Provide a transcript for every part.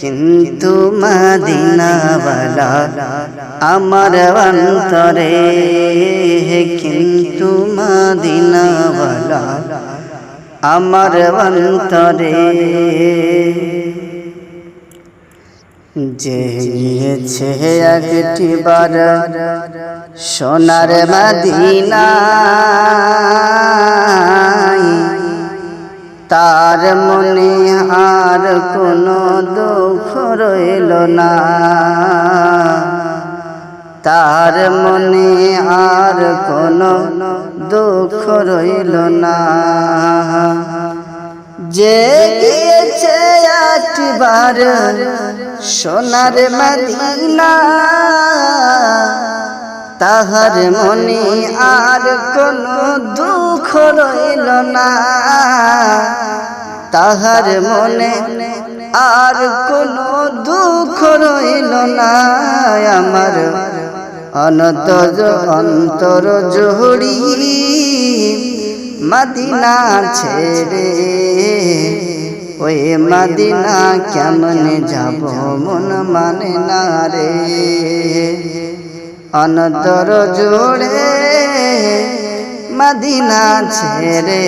কিন্তু মদিনাওয়ালা আমার অন্তরে কিন্তু মদিনাওয়ালা আমার অন্তরে যে গিয়েছে একটি বার সোনার মদিনা। তার মনে আর কোনো দুঃখ রইল না। তার মনে আর কোনো দুঃখ রইল না। যে গিয়েছে একবার সোনার মদিনা তাহার মনে আর কোনো দুঃখ রইল না। তাহার মনে আর কোনো দুঃখ রইল না। আমার অনতজ অন্তর জহরি মদিনা ছেড়ে ওই মদিনা কেমন যাব মন মানে না রে? অনতর জোড়ে মদিনা ছেড়ে,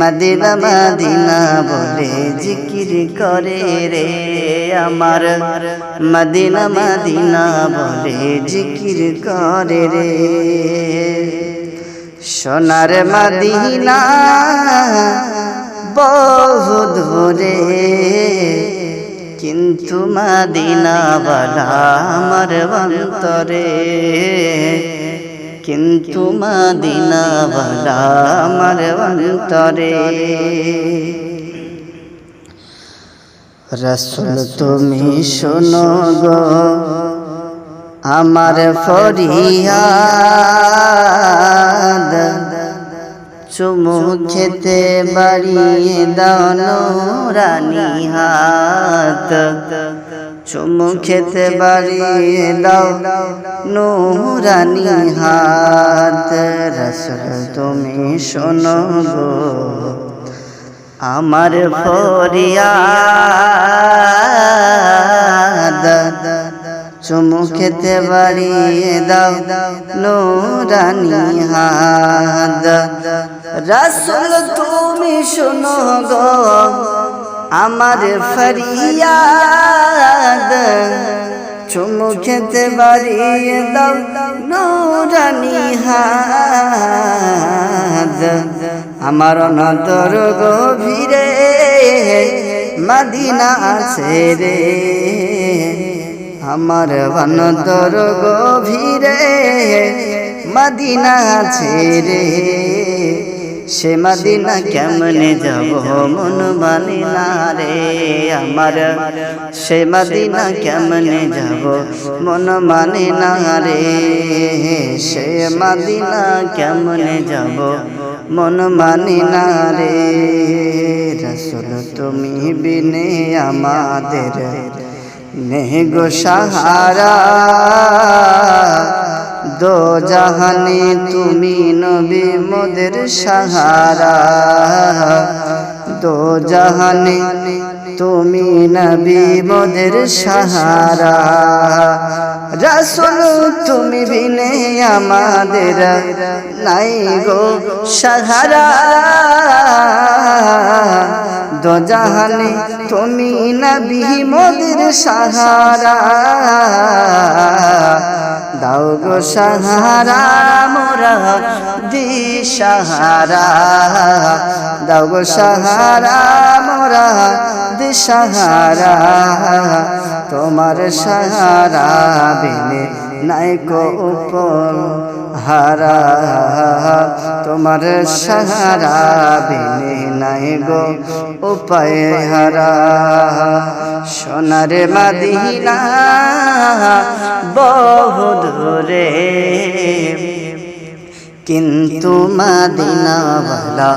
মদিনা মদিনা বলে জিকির করে রে আমার। মদিনা মদিনা বলে জিকির করে রে। সোনার মদিনা বহু দূরে কিন্তু মদিনাওয়ালা আমার অন্তরে। কিন্তু মদিনাওয়ালা আমার অন্তরে। রসুল তুমি শোনো গো আমার ফরিয়াদ। চুমু খেতে বাড়িয়ে দানো রানী হাত। চুমু খেতে বাড়িয়ে দাও নুরানি হাত। রসল, তুমি শোনো গো, আমার ফরিয়াদ। চুমু খেতে বাড়িয়ে দাও নুরানি হাত। রসুল, তুমি শোনো গো, আমার ফরিয়াদ। চুমু খেতে বাড়িয়ে দাও নুরানি হাত। আমার অনন্তর গভীরে মদিনা আছে রে। আমার অনন্তর গভীরে মদিনা রে সে মদিনা কেমনে যাব মন মানে না রে আমার সে মদিনা কেমনে যাব মন মানে না রে সে মদিনা কেমনে যাব মন মানে না রে রসুল তুমি বিনে আমাদের নেহ গো সাহারা, দো জাহানে তুমি নবী মোদের সাহারা, দো জাহানে তুমি নবী মোদের সাহারা। রসুল তুমি বিনে আমাদের নাই গো সাহারা। দো তুমি নবী মোদের সাহারা। দাও গো সাহারা, মোরা দিশাহারা দাও গো সাহারা, মোরা দিশাহারা তোমার সাহারা বিনে নাই কো উপর। হারা, তোমার সাহারা বিনে নাই গো উপায় হারা। সোনার মাদিনা বহু দূরে, কিন্তু মাদিনাওয়ালা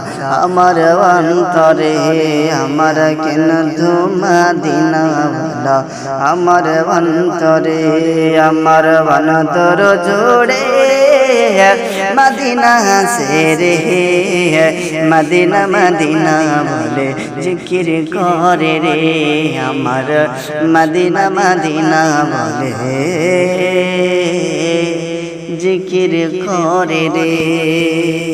আমার অন্তরে, আমার কিন্তু মাদিনাওয়ালা আমার অন্তরে, আমার অন্তর জোড়ে মদিনা সে রে মদিনা মদিনা বলে জিকির করে রে আমার মদিনা মদিনা বলে জিকির করে রে